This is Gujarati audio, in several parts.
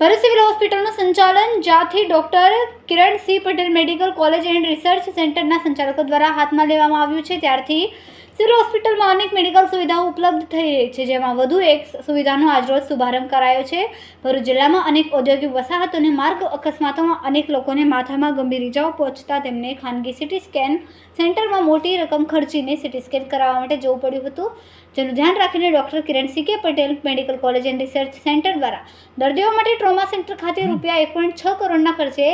ભરૂચ સિવિલ હોસ્પિટલનું સંચાલન, જ્યાંથી doctor Kiran C Patel medical college and research સેન્ટરના સંચાલકો દ્વારા હાથમાં લેવામાં આવ્યું છે. ત્યારથી સિવિલ હોસ્પિટલમાં અનેક મેડિકલ સુવિધાઓ ઉપલબ્ધ થઈ રહી છે, જેમાં વધુ એક સુવિધાનો આજરોજ શુભારંભ કરાયો છે. ભરૂચ જિલ્લામાં અનેક ઔદ્યોગિક વસાહતોને માર્ગ અકસ્માતોમાં અનેક લોકોને માથામાં ગંભીર ઇજાઓ પહોંચતા તેમને ખાનગી સિટી સ્કેન સેન્ટરમાં મોટી રકમ ખર્ચીને સિટી સ્કેન કરાવવા માટે જવું પડ્યું હતું. જેનું ધ્યાન રાખીને ડૉક્ટર કિરણ સી કે Patel medical college and research centre દ્વારા. દર્દીઓ માટે ટ્રોમા સેન્ટર ખાતે રૂપિયા એક પોઈન્ટ છ કરોડના ખર્ચે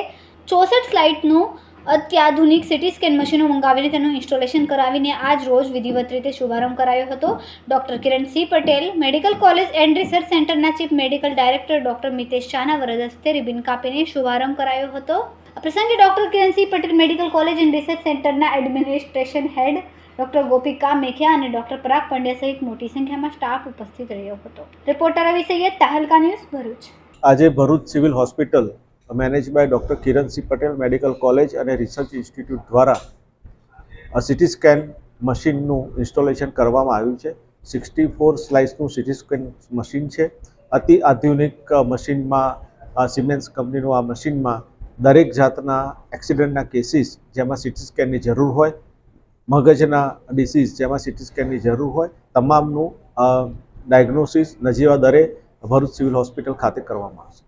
ચોસઠ સ્લાઇડનું અત્યાધુનિક સિટી સ્કેન મશીનો મંગાવીને તેનું ઇન્સ્ટોલેશન કરાવીને આજ રોજ વિધિવત રીતે શુભારંભ કરાયો હતો. Doctor Kiran C Patel medical college and research સેન્ટરના chief medical director doctor Mitesh શાહના વરદ હસ્તે રિબિન કાપીને શુભારંભ કરાયો હતો. આ પ્રસંગે doctor Kiran C Patel medical college and research સેન્ટરના administration head doctor Gopika Mekhia અને ડૉક્ટર પરાગ પંડ્યા સહિત મોટી સંખ્યામાં સ્ટાફ ઉપસ્થિત રહ્યો હતો. Reporter Ravi Saiyed, Tahalka news Bharuch. આજે Bharuch civil hospital manage by doctor Kiransinh Patel medical college અને રિસર્ચ ઇન્સ્ટિટ્યૂટ દ્વારા સિટી સ્કેન મશીનનું ઇન્સ્ટોલેશન કરવામાં આવ્યું છે. સિક્સટી ફોર સ્લાઇસનું સિટી સ્કેન મશીન છે. અતિ આધુનિક મશીનમાં મશીનમાં સિમેન્સ કંપનીનું આ મશીનમાં દરેક જાતના એક્સિડન્ટના કેસીસ જેમાં સિટી સ્કેનની જરૂર હોય, મગજના ડિસીઝ જેમાં સિટી સ્કેનની જરૂર હોય, તમામનું ડાયગ્નોસિસ નજીવા દરે ભરૂચ સિવિલ હોસ્પિટલ ખાતે કરવામાં આવશે.